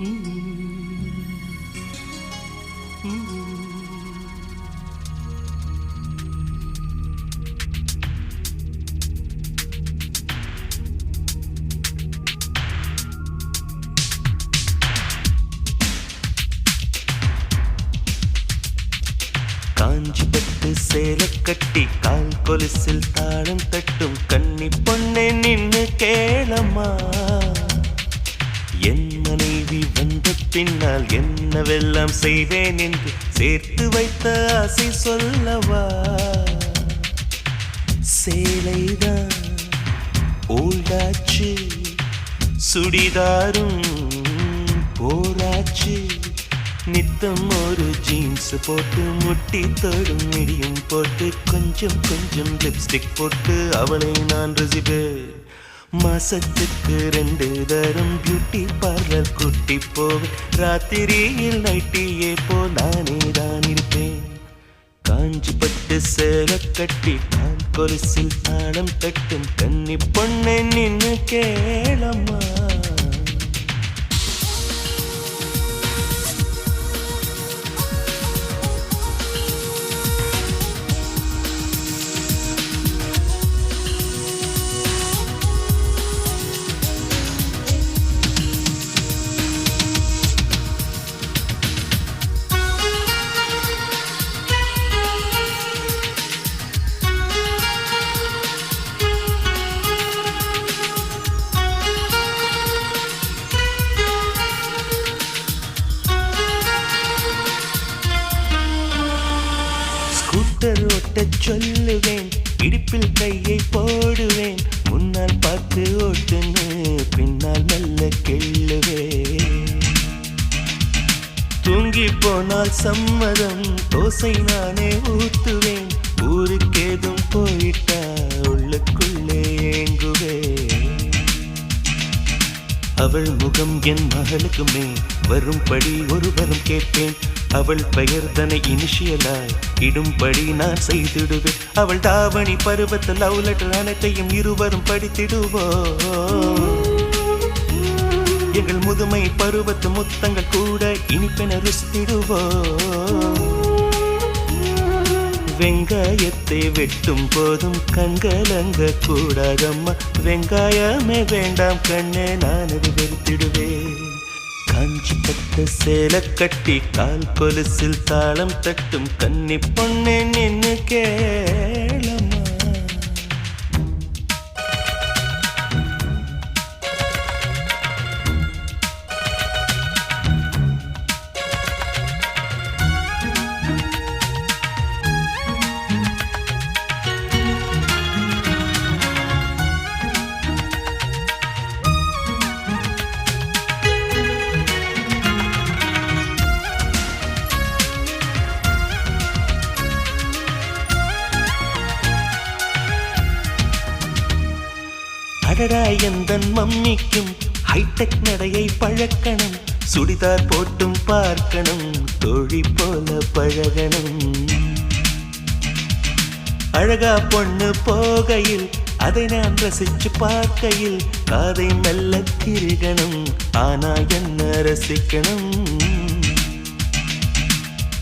காஞ்சி பட்டு சேலை கட்டி கால் கொலுசில் தாளம் தட்டும் கண்ணி பொண்ணே நின்னு கேளம்மா. என் மனைவி வந்த பின்னால் என்னவெல்லாம் செய்வேன் என்று சேர்த்து வைத்த ஆசை சொல்லவா? சேலைதான் ஓல்டாச்சு சுடிதாரும் போராச்சு. நித்தம் ஒரு ஜீன்ஸ் போட்டு முட்டி தொடும் மிடியும் போட்டு கொஞ்சம் கொஞ்சம் லிப்ஸ்டிக் போட்டு அவளை நான் ரசிப்பேன். மாசத்துக்கு ரெண்டு தரம் பியூட்டி பார்லர் குட்டி போவேன். ராத்திரியில் நைட்டியே போ நானே தான் இருப்பேன். காஞ்சி பட்டு சேலை கட்டி கால் கொலுசில் தாளம் தட்டும் கன்னி பொண்ணை நின்னு கேளம்மா. ஸ்கூட்டர் ஓட்டச் சொல்லுவேன். இடுப்பில் கையை போடுவேன். முன்னால் பார்த்து ஓட்டுன்னு பின்னால் மெல்ல கெள்ளுவேன். தூங்கி போனால் சம்மதம் தோசை நானே ஊத்துவேன். ஊருக்கேதும் போயிட்டா உள்ளுக்குள்ளே ஏங்குவேன். அவள் முகம் என் மகளுக்குமே வரும்படி ஒருவரும் கேட்பேன். அவள் பெயர் தன்னை இனிஷியலாய் இடும்படி நான் செய்திடுவேன். அவள் தாவணி பருவத்து லவ் லெட்டர் அனைத்தையும் இருவரும் படித்திடுவோ எங்கள் முதுமை பருவத்து முத்தங்கள் கூட இனிப்பென ருசித்திடுவோ வெங்காயத்தை வெட்டும் போதும் கண்கலங்க கூடாதம்மா. வெங்காயமே வேண்டாம் கண்ணே நான் அது வெறுத்திடுவேன். காஞ்சி பட்ட சேலை கட்டி கால் கொலுசில் தாளம் தட்டும் கன்னி பொண்ணு நின்னு கே அடடா எந்தன் மம்மிக்கும் ஹைடெக் நடையை பழக்கணும். சுடிதார் போட்டும் பார்க்கணும். தோழி போல பழகணும். அழகா பொண்ணு போகையில் அதை நான் ரசிச்சு பார்க்கையில் காதை மெல்ல திருகணும். ஆனா என்ன ரசிக்கணும்?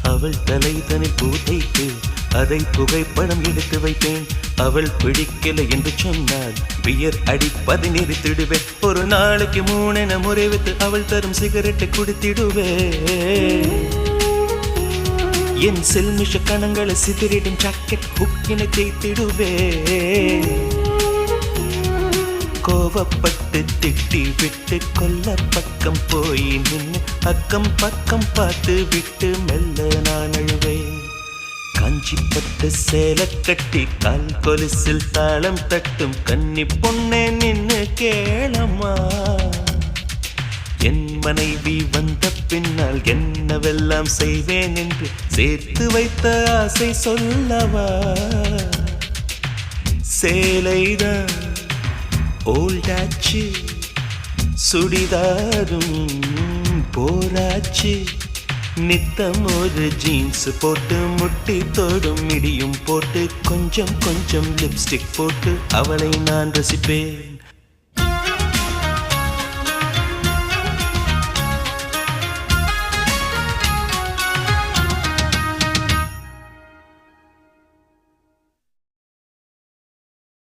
அவள் தலை தனி பூத்தைக்கு அதை புகைப்படம் எடுத்து வைத்தேன். அவள் பிடிக்கல என்று சொன்னால் பியர் அடிப்பதை நிறுத்திடுவேன் ஒரு நாளைக்கு மூணென முறைவித்து அவள் தரும் சிகரெட்டை குடித்திடுவேன். என் செல்மிஷ கணங்களை சிதறிடும் ஜாக்கெட் ஹுக்கினை தேய்த்திடுவேன். கோவப்பட்டு திட்டி விட்டு கொல்ல பக்கம் போய் நின்று அக்கம் பக்கம் பார்த்து விட்டு மெல்ல நான் அழுவேன். காஞ்சி பட்டு சேல கட்டி கால் கொலுசில் தாளம் தட்டும் கன்னி பொண்ணே நின்னு கேளம்மா. என் மனைவி வந்த பின்னால் என்னவெல்லாம் செய்வேன் என்று சேர்த்து வைத்த ஆசை சொல்லவா? சேலைதான் ஓல்டாச்சு சுடிதாரும் போராச்சு. நித்தம் ஒரு ஜீன்ஸ் போட்டு முட்டி தொடும் மிடியும் போட்டு கொஞ்சம் கொஞ்சம் லிப்ஸ்டிக் போட்டு அவளை நான் ரசிப்பேன்.